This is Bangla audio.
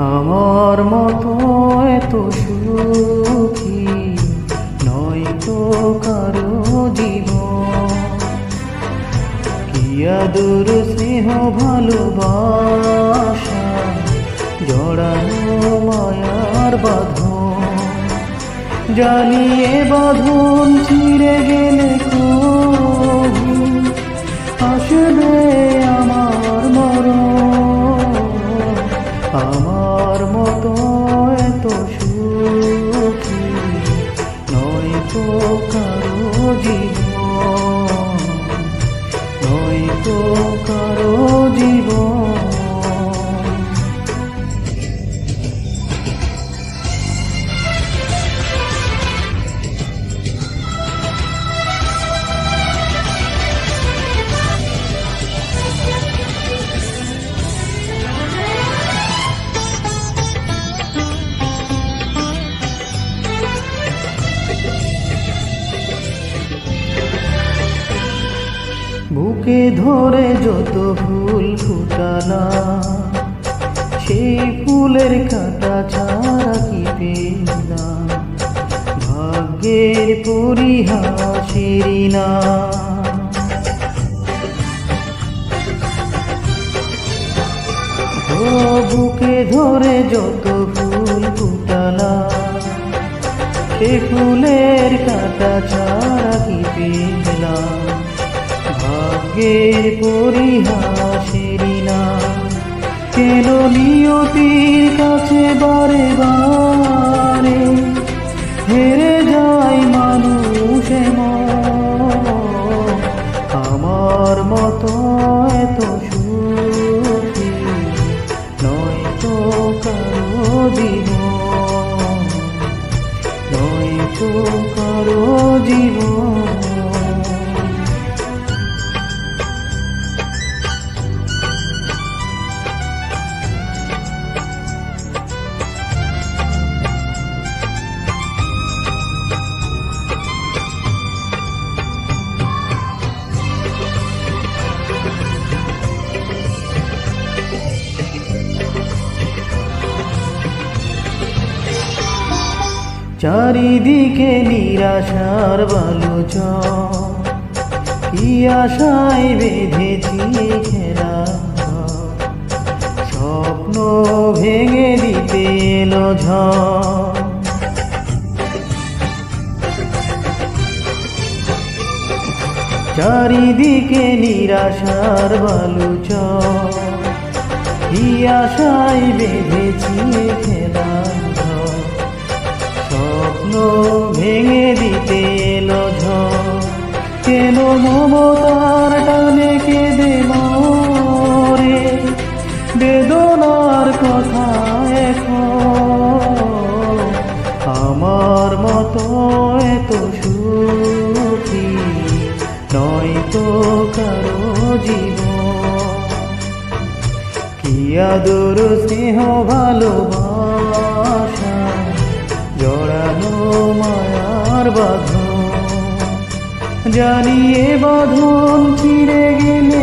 আমার মতো এত সুখী নয় তো কারও জীবন। কিয়া আদর, স্নেহ, ভালোবাসা, জড়ানো মায়ার বাঁধন। জ্বালিয়ে বাঁধন ছিঁড়ে আমার মতো বুকে ধরে যত ফুল ফুটালা সেই ফুলের কাটা ছাড়া কি পেলাম? ভাগ্যের পরিহাসেরি না বুকে ধরে যত ফুল ফুটালা সে ফুলের কাটা ছাড়া ভাগ্যের পরিহাসেরি চারিদিকে নিরাশার বালুচ কি আশায় বেঁধেছি খেলা স্বপ্ন ভেঙে দিতে এলো ঝড়। চারিদিকে নিরাশার বালুচ আশায় বেঁধেছি খেলা ভেঙে দিতে এলো কেন মমতার টানে কেঁদে মরে? বেদনার কথা এখন আমার মতো এত সুখী নয় তো কারও জীবন। কি আদর, স্নেহ, ভালোবাসা বাঁধন জানিয়ে বাঁধন ফিরে গেলে